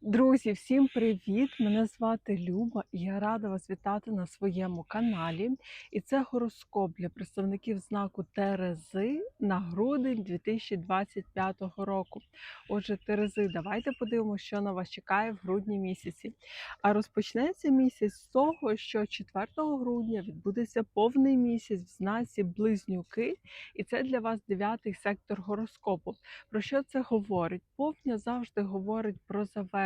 Друзі, всім привіт! Мене звати Люба і я рада вас вітати на своєму каналі. І це гороскоп для представників знаку Терези на грудень 2025 року. Отже, Терези, давайте подивимося, що на вас чекає в грудні місяці. А розпочнеться місяць з того, що 4 грудня відбудеться повний місяць в знаці Близнюки, і це для вас дев'ятий сектор гороскопу. Про що це говорить? Повня завжди говорить про завершення,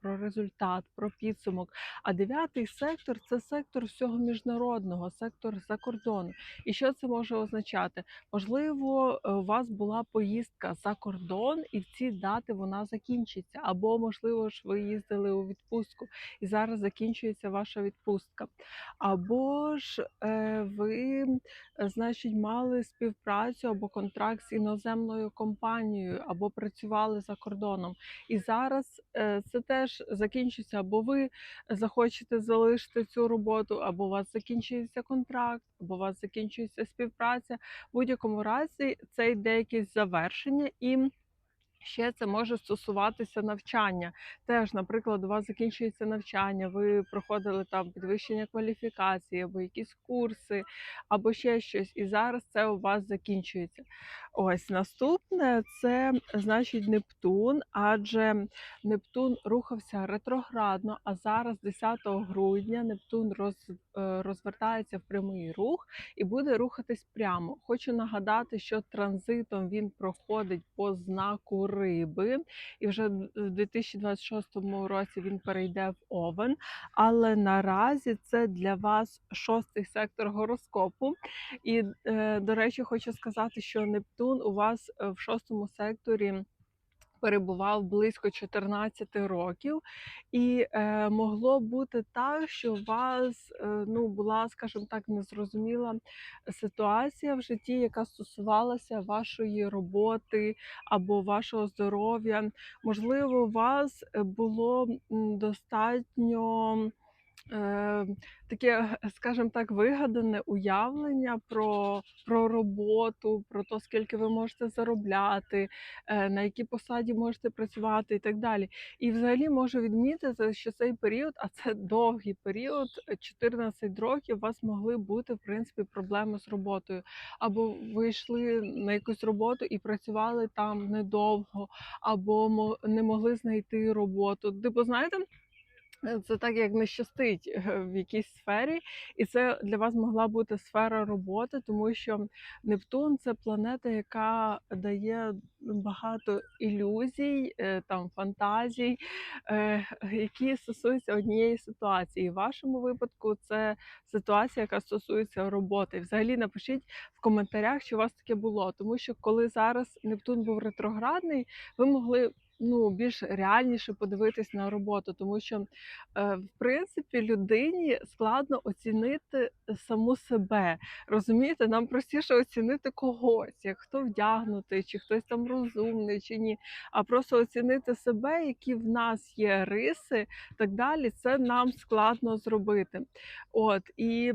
про результат, про підсумок. А дев'ятий сектор це сектор всього міжнародного, сектор за кордону. І що це може означати? Можливо, е, у вас була поїздка за кордон, і в ці дати вона закінчиться. Або, можливо ж, ви їздили у відпустку, і зараз закінчується ваша відпустка. Або ж е, ви е, значить, мали співпрацю або контракт з іноземною компанією, або працювали за кордоном. І зараз це теж закінчиться, або ви захочете залишити цю роботу, або у вас закінчується контракт, або у вас закінчується співпраця. В будь-якому разі це йде якесь завершення і. Ще це може стосуватися навчання. Теж, наприклад, у вас закінчується навчання, ви проходили там підвищення кваліфікації, або якісь курси, або ще щось, і зараз це у вас закінчується. Ось наступне це значить Нептун, адже Нептун рухався ретроградно, а зараз, 10 грудня, Нептун роз, е, розвертається в прямий рух і буде рухатись прямо. Хочу нагадати, що транзитом він проходить по знаку риби, і вже в 2026 році він перейде в Овен. Але наразі це для вас шостий сектор гороскопу. І, е, до речі, хочу сказати, що Нептун у вас е, в шостому секторі. Перебував близько 14 років, і е, могло бути так, що у вас е, ну була, скажімо так, незрозуміла ситуація в житті, яка стосувалася вашої роботи або вашого здоров'я. Можливо, у вас е, було достатньо. Е, таке, скажімо так, вигадане уявлення про, про роботу, про те, скільки ви можете заробляти, е, на якій посаді можете працювати і так далі. І взагалі можу відмітити, що цей період, а це довгий період, е, 14 років, у вас могли бути в принципі проблеми з роботою. Або ви йшли на якусь роботу і працювали там недовго, або не могли знайти роботу. Типу, знаєте. Е, Це так, як не щастить е, в якійсь сфері, і це для вас могла бути сфера роботи, тому що Нептун це планета, яка дає багато ілюзій, е, там фантазій, які стосуються однієї ситуації. В вашому випадку це ситуація, яка стосується роботи. Взагалі напишіть в коментарях, чи у вас таке було, тому що коли зараз Нептун був ретроградний, ви могли. Ну, більш реальніше подивитись на роботу, тому що Е, в принципі, людині складно оцінити саму себе. Розумієте, нам простіше оцінити когось, як хто вдягнутий, чи хтось там розумний, чи ні. А просто оцінити себе, які в нас є риси, так далі, це нам складно зробити. От і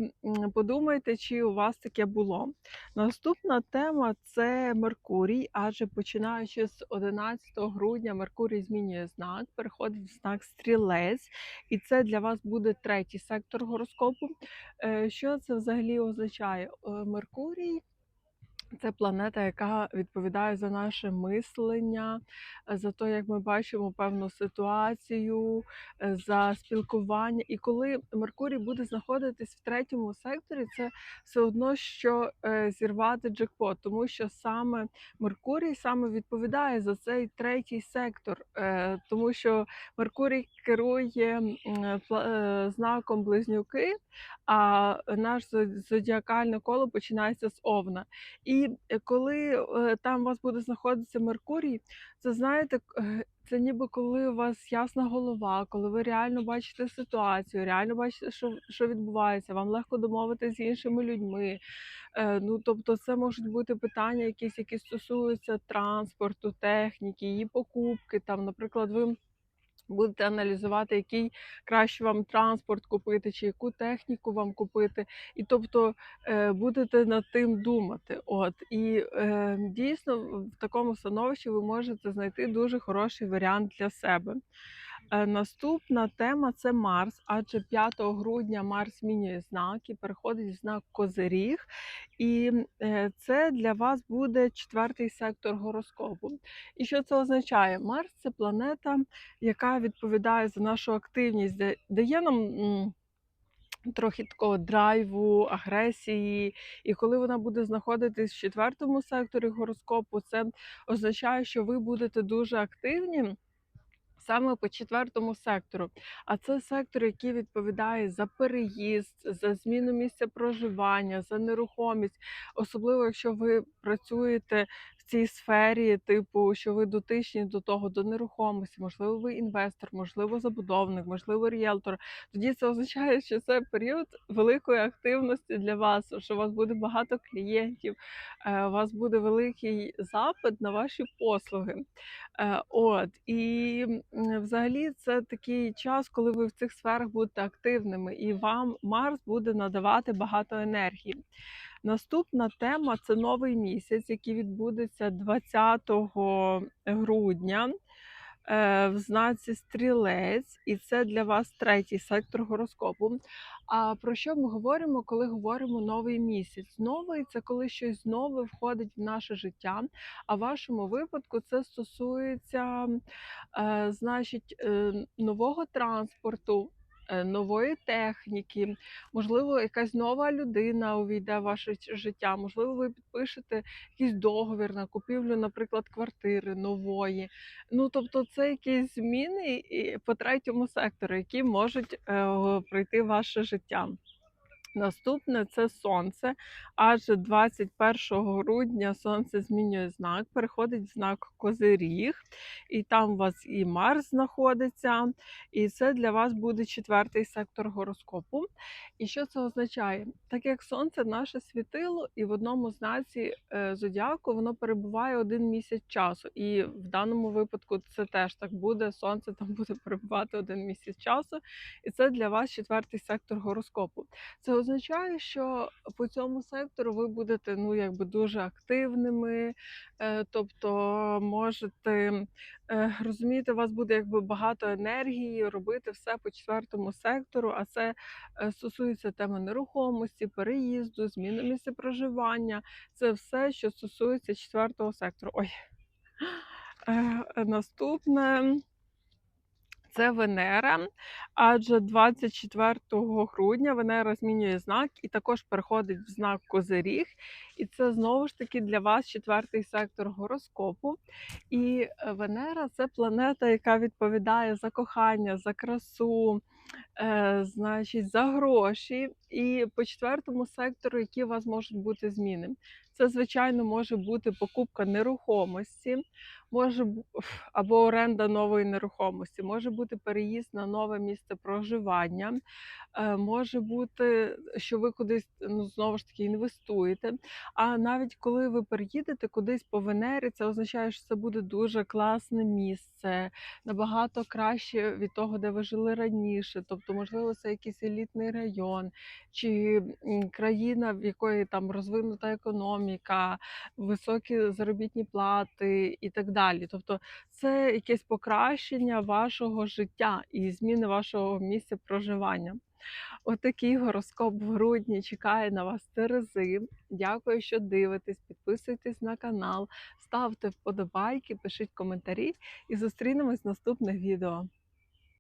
подумайте, чи у вас таке було. Наступна тема це Меркурій, адже починаючи з 11 грудня, Меркурій змінює знак, переходить в знак стрілець і це для вас буде третій сектор гороскопу. Е, Що це взагалі означає? Е, Меркурій. Це планета, яка відповідає за наше мислення, е, за те, як ми бачимо певну ситуацію, е, за спілкування. І коли Меркурій буде знаходитись в третьому секторі, це все одно, що е, зірвати джекпот, тому що саме Меркурій саме відповідає за цей третій сектор, тому що Меркурій керує знаком близнюки, а наш зодіакальне коло починається з Овна. І е, коли е, там у вас буде знаходитися Меркурій, це знаєте, е, це ніби коли у вас ясна голова, коли ви реально бачите ситуацію, реально бачите, що, що відбувається, вам легко домовитися з іншими людьми. Ну, тобто, це можуть бути питання, якісь, які стосуються транспорту, техніки, її покупки. Там, наприклад, ви. Будете аналізувати, який краще вам транспорт купити, чи яку техніку вам купити, і тобто е, будете над тим думати. От і е, дійсно в такому становищі ви можете знайти дуже хороший варіант для себе. Е, Наступна тема це Марс, адже 5 грудня Марс змінює знак і переходить в знак Козиріг. І е, це для вас буде четвертий сектор гороскопу. І що це означає? Марс це планета, яка відповідає за нашу активність, дає нам. Трохи такого драйву, агресії, і коли вона буде знаходитись в четвертому секторі гороскопу, це означає, що ви будете дуже активні саме по четвертому сектору. А це сектор, який відповідає за переїзд, за зміну місця проживання, за нерухомість, особливо якщо ви працюєте в цій сфері, типу, що ви дотичні до того, до нерухомості, можливо, ви інвестор, можливо, забудовник, можливо, ріелтор. Тоді це означає, що це період великої активності для вас, що у вас буде багато клієнтів, е, у вас буде великий запит на ваші послуги. Е, От і взагалі це такий час, коли ви в цих сферах будете активними, і вам Марс буде надавати багато енергії. Наступна тема це новий місяць, який відбудеться 20 грудня е, в знаці стрілець, і це для вас третій сектор гороскопу. А про що ми говоримо, коли говоримо новий місяць? Новий це коли щось нове входить в наше життя. А в вашому випадку це стосується, е, значить, е, нового транспорту. Е, Нової техніки, можливо, якась нова людина увійде в ваше життя. Можливо, ви підпишете якийсь договір на купівлю, наприклад, квартири нової. Ну, тобто, це якісь зміни по третьому сектору, які можуть е, прийти в ваше життя. Наступне це сонце, адже 21 грудня сонце змінює знак, переходить в знак Козиріг, і там у вас і Марс знаходиться, і це для вас буде четвертий сектор гороскопу. І що це означає? Так як сонце наше світило, і в одному знаці е, зодіаку воно перебуває один місяць часу. І в даному випадку це теж так буде. Сонце там буде перебувати один місяць часу, і це для вас четвертий сектор гороскопу. Це означає, що по цьому сектору ви будете ну якби дуже активними, е, тобто можете е, розумієте, у вас буде якби багато енергії робити все по четвертому сектору, а це е, стосується теми нерухомості, переїзду, зміни місця проживання. Це все, що стосується четвертого сектору. Ой. Наступне це Венера, адже 24 грудня Венера змінює знак і також переходить в знак Козиріг. І це знову ж таки для вас четвертий сектор гороскопу. І е, Венера це планета, яка відповідає за кохання, за красу, е, значить, за гроші. І по четвертому сектору, які у вас можуть бути зміни. Це, звичайно, може бути покупка нерухомості, може або оренда нової нерухомості, може бути переїзд на нове місце проживання, е, може бути, що ви кудись ну, знову ж таки інвестуєте. А навіть коли ви переїдете кудись по Венері, це означає, що це буде дуже класне місце, набагато краще від того, де ви жили раніше. Тобто, можливо, це якийсь елітний район, чи країна, в якої там розвинута економіка, високі заробітні плати і так далі. Тобто, це якесь покращення вашого життя і зміни вашого місця проживання. Отакий гороскоп в грудні чекає на вас Терези. Дякую, що дивитесь. Підписуйтесь на канал, ставте вподобайки, пишіть коментарі і зустрінемось в наступних відео.